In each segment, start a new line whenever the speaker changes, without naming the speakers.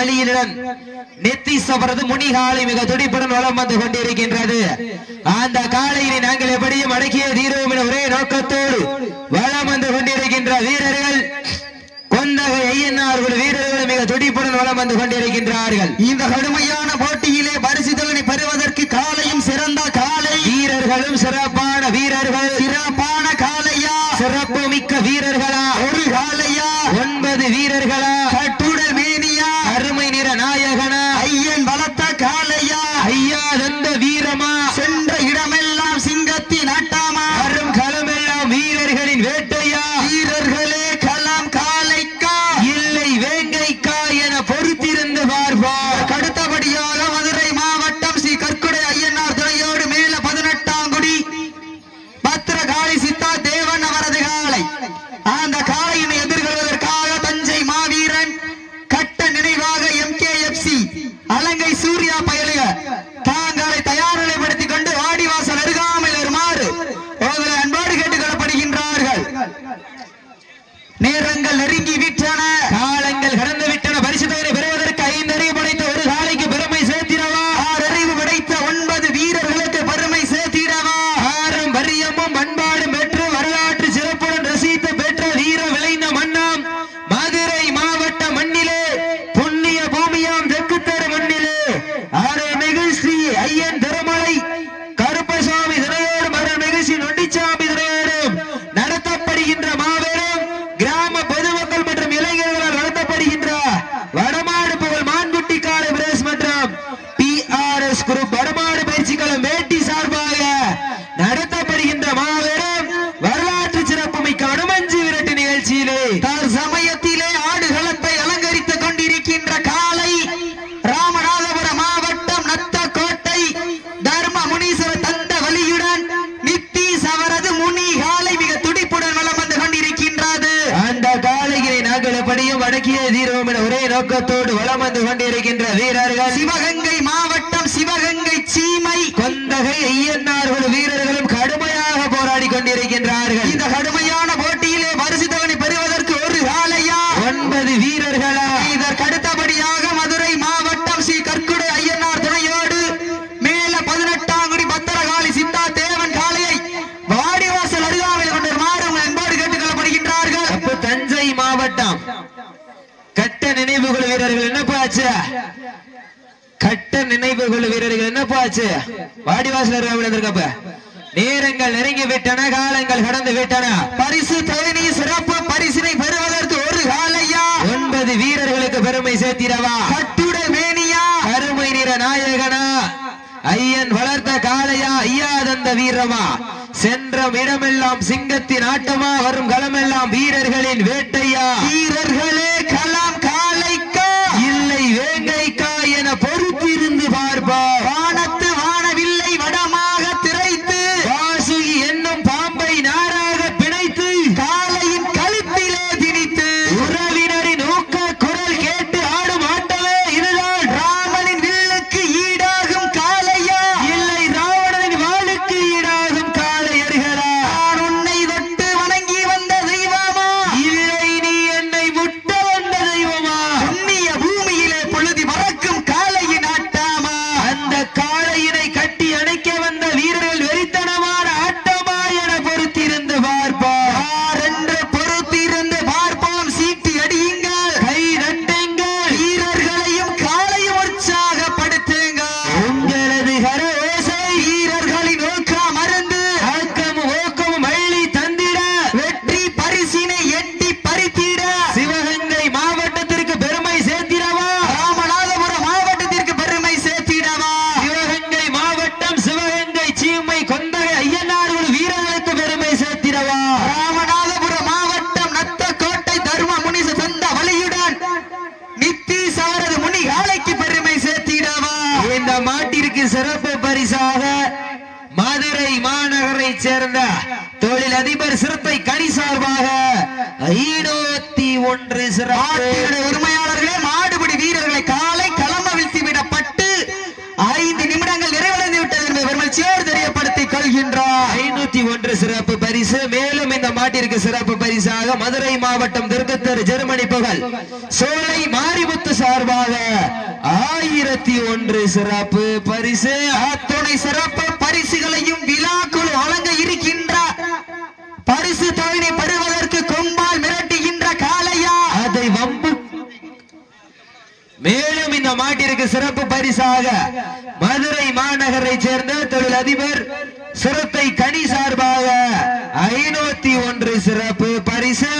வெளியிலுடன் நெத்திசவரது முனிகாலை மிக துடிப்புடன் வளம் வந்து கொண்டிருக்கின்றது. அந்த காலையினை நாங்கள் எப்படியும் அடக்கிய தீர்வோம் என ஒரே நோக்கத்தோடு வளம் வந்து கொண்டிருக்கின்ற வீரர்கள் கொந்தகை ஐயன்னார்கள் வீரர்கள் மிக துடிப்புடன் வளம் வந்து கொண்டிருக்கின்றார்கள்.
இந்த கடுமையான போட்டியிலே பரிசுதலனை பெறுவதற்கு காலையும் சிறந்த காலை
வீரர்களும் சிறப்பான வீரர்கள்.
சிறப்பான காலையா
சிறப்பு மிக்க வீரர்களா? வீரம் அடக்கிய தீரவும் என ஒரே நோக்கத்தோடு வளம் வந்து கொண்டிருக்கின்ற வீரர்கள்.
சிவகங்கை மாவட்டம் சிவகங்கை சீமை.
கொந்தகை ஐயன்னார்கள் வீரர்கள் நினைவு கொள்ள வீரர்கள் என்ன போச்சு வாடிவாசல் இருக்காப்ப நேரங்கள் நெருங்கி விட்டன காலங்கள் கடந்து விட்டன.
பரிசு தலைநி சிறப்பு பரிசினை பெறுவதற்கு ஒரு காலையா?
ஒன்பது வீரர்களுக்கு பெருமை சேர்த்திடவா?
கட்டுட மேனியா?
கருமை நிற நாயகனா? ஐயன் வளர்த்த காலையா ஐயா தந்த வீரமா? சென்ற இடமெல்லாம் சிங்கத்தின் ஆட்டமா? வரும் களமெல்லாம் வீரர்களின் வேட்டையா?
வீரர்களே
தொழிலதிபர் சிறுத்தை கனி சார்பாக ஐநூத்தி ஒன்று
உரிமையாளர்களே மாடுபிடி வீரர்களை காலை களம் அவிழ்த்து விடப்பட்டு ஐந்து நிமிடங்கள் நிறைவடைந்து விட்டது என்பதை பெருமகிழ்ச்சியோடு தெரியப்படுத்திக் கொள்கின்றார்.
ஐநூத்தி ஒன்று சிறப்பு பரிசு. மேலும் இந்த மாட்டிற்கு சிறப்பு பரிசாக மதுரை மாவட்டம் திருக்கத்தர் ஜெர்மனி புகழ். சோலை மாரிமுத்து சார்பாக ஆயிரத்தி ஒன்று சிறப்பு பரிசு.
அத்துணை சிறப்பு பரிசுகளையும்
பரிசாக மதுரை மாநகரை சேர்ந்த தொழில் அதிபர் சிறுத்தை கனி சார்பாக ஐநூத்தி ஒன்று சிறப்பு பரிசு.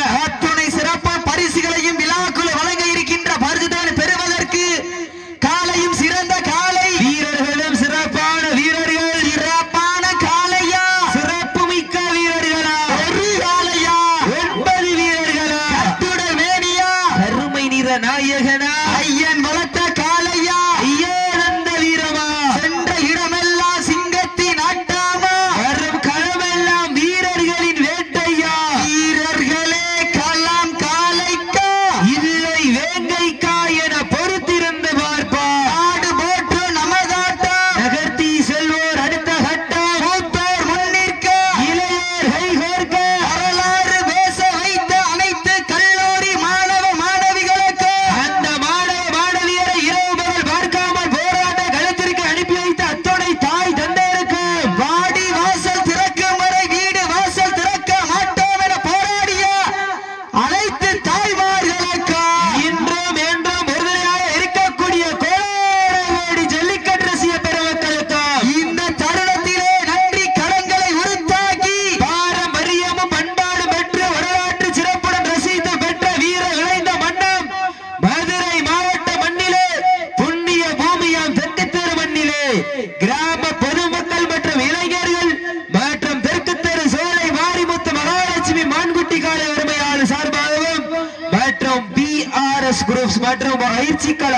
ग्रूप्स मैटर
महिचिकल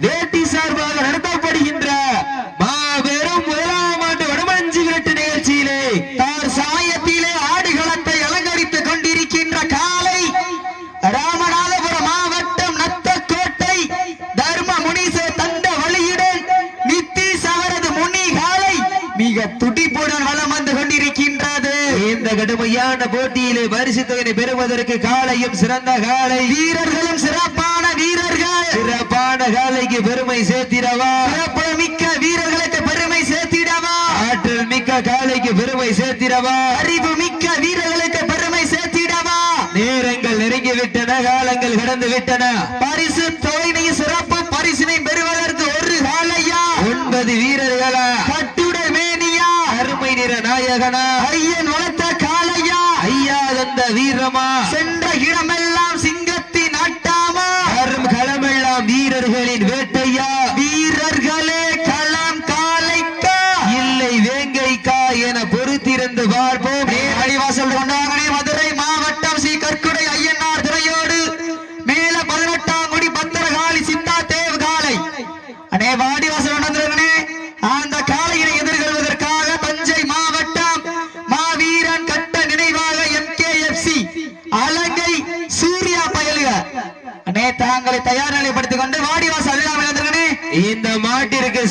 वे போட்டியிலே பரிசு தொகையை பெறுவதற்கு காலையும் சிறந்த காலை.
வீரர்களும் சிறப்பான வீரர்கள்.
சிறப்பான காலைக்கு பெருமை சேர்த்திடவா.
சிறப்பு மிக்க வீரர்களுக்கு பெருமை சேர்த்திடவா.
ஆற்றல் மிக்க காலைக்கு பெருமை சேர்த்திடவா.
அறிவு மிக்க வீரர்களுக்கு பெருமை சேர்த்திடவா.
நேரங்கள் நெருங்கி விட்டன காலங்கள் கடந்து விட்டன
பரிசு தொகையினை சிறப்பு பரிசினை பெறுவதற்கு ஒரு காலையா.
ஒன்பது வீரர்களா.
கட்டுடை மேனியா.
அருமை நிற நாயகனா.
ஐயன் வளர்த்து
தந்த வீரமா?
சென்ற இடமெல்லாம் சிங்கத்தின் அட்டாமா
வரும் களமெல்லாம் வீரர்களின் வேட்டையா?
வீரர்களே களம் காலைக்கா?
இல்லை வேங்கைக்கா என பொறுத்திருந்து பார்ப்போம்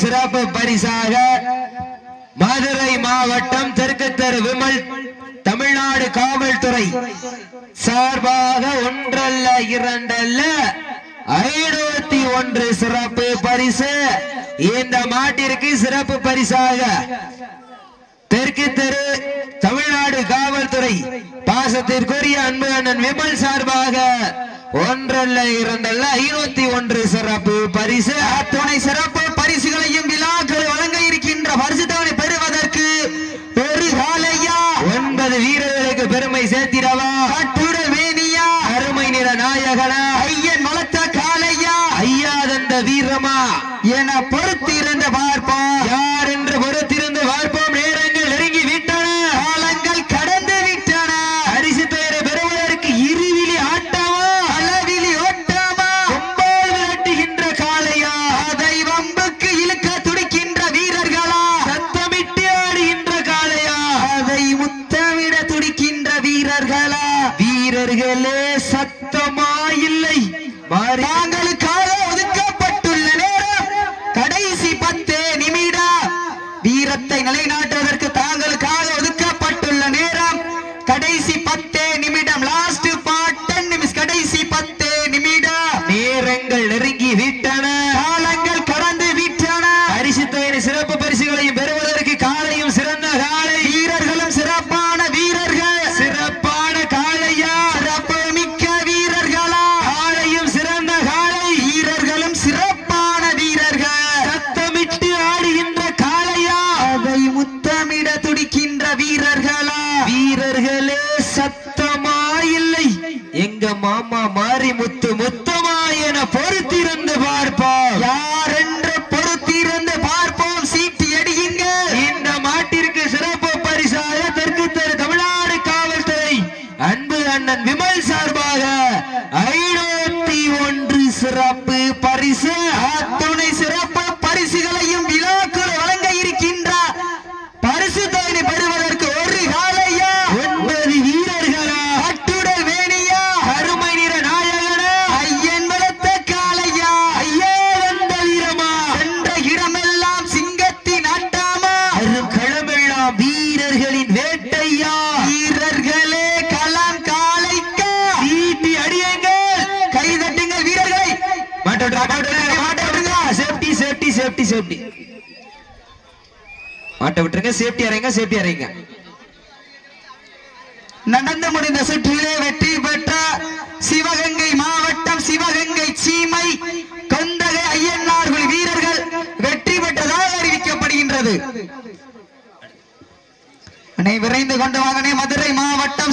சிறப்பு பரிசாக மதுரை மாவட்டம் தெற்கு தெரு விமல் தமிழ்நாடு காவல்துறை. சார்பாக ஒன்றல்ல இரண்டல்ல ஐநூத்தி ஒன்று சிறப்பு பரிசு. இந்த மாட்டிற்கு சிறப்பு பரிசாக தெற்கு தெரு தமிழ்நாடு காவல்துறை பாசத்திற்குரிய அன்பு அண்ணன் விமல் சார்பாக ஒன்றல்ல இரண்டல்ல ஐநூத்தி ஒன்று சிறப்பு பரிசு.
அத்துணை சிறப்பு வருஷத்தவனை பெறுவதற்கு ஒரு காலையா
ஒன்பது வீரர்களுக்கு பெருமை சேர்த்திடவா? நிலைநாட்டுவதற்கு நிலைநாட்டுவதற்கு
தாங்களுக்காக ஒதுக்கப்பட்டுள்ள நேரம் கடைசி பத்தே நிமிடம். லாஸ்ட்
பார்ட் கடைசி
பத்தே நிமிடம்.
நேரங்கள் நெருங்கி விட்டன. சேஃப்டி சேஃப்டி மாட்ட விட்டுருங்க சேஃப்டி அறைங்க சேஃப்டி அறைங்க.
நடந்து முடிந்த சுற்றிலே வெற்றி பெற்ற சிவகங்கை மாவட்டம் சிவகங்கை சீமை கொந்தகை ஐயன்னார் வீரர்கள் வெற்றி பெற்றதாக அறிவிக்கப்படுகின்றது. விரைந்து கொண்டு வாங்கனே மதுரை மாவட்டம்